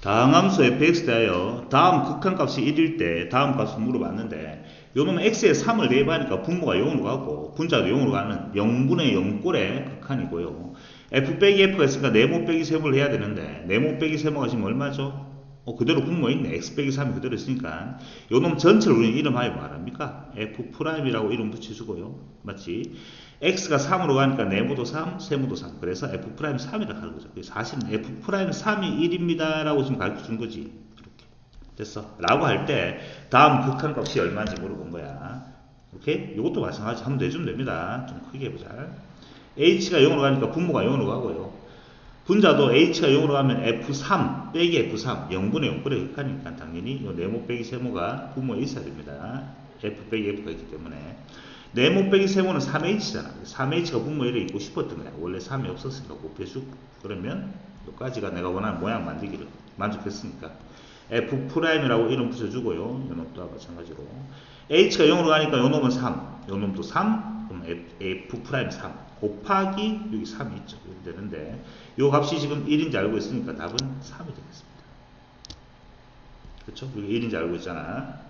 다항함수 fx 대하여 다음 극한값이 1일 때 다음 값을 물어봤는데 요놈은 x에 3을 대입하니까 분모가 0으로 가고 분자도 0으로 가는 0분의 0꼴의 극한이고요. f 빼기 f가 있으니까 네모 빼기 세모를 해야 되는데 네모 빼기 세모가 지금 얼마죠? 어, 그대로 있네. x 빼기 3이 그대로 있으니까 요놈 전체를 우리는 이름하여 말합니까? f 프라임이라고 이름 붙여주고요. 맞지? x가 3으로 가니까 네모도 3, 세모도 3. 그래서 f 프라임 3이라고 하는 거죠. 사실은 f 프라임 3이 1입니다. 라고 지금 가르쳐 준 거지. 이렇게. 됐어. 라고 할 때 다음 극한 값이 얼마인지 물어본 거야. 오케이? 이것도 마찬가지 한번 내주면 됩니다. 좀 크게 해보자. h가 0으로 가니까 분모가 0으로 가고요. 분자도 h가 0으로 가면 f3 빼기 f3 0분의 0분의 극한이니까 당연히 이 네모 빼기 세모가 분모에 있어야 됩니다. f 빼기 f가 있기 때문에 네모 빼기 세모는 3h잖아. 3h가 분모에 있고 싶었던 거야. 원래 3이 없었으니까 곱해주고 그러면 여기까지가 내가 원하는 모양 만들기를 만족했으니까 f 프라임이라고 이름 붙여주고요. 요 놈도 마찬가지로 h가 0으로 가니까 요 놈은 3, 요 놈도 3, 그럼 f, 프라임 3 곱하기 여기 3이 있죠. 이렇게 되는데 요 값이 지금 1인지 알고 있으니까 답은 3이 되겠습니다. 그렇죠? 여기 1인지 알고 있잖아.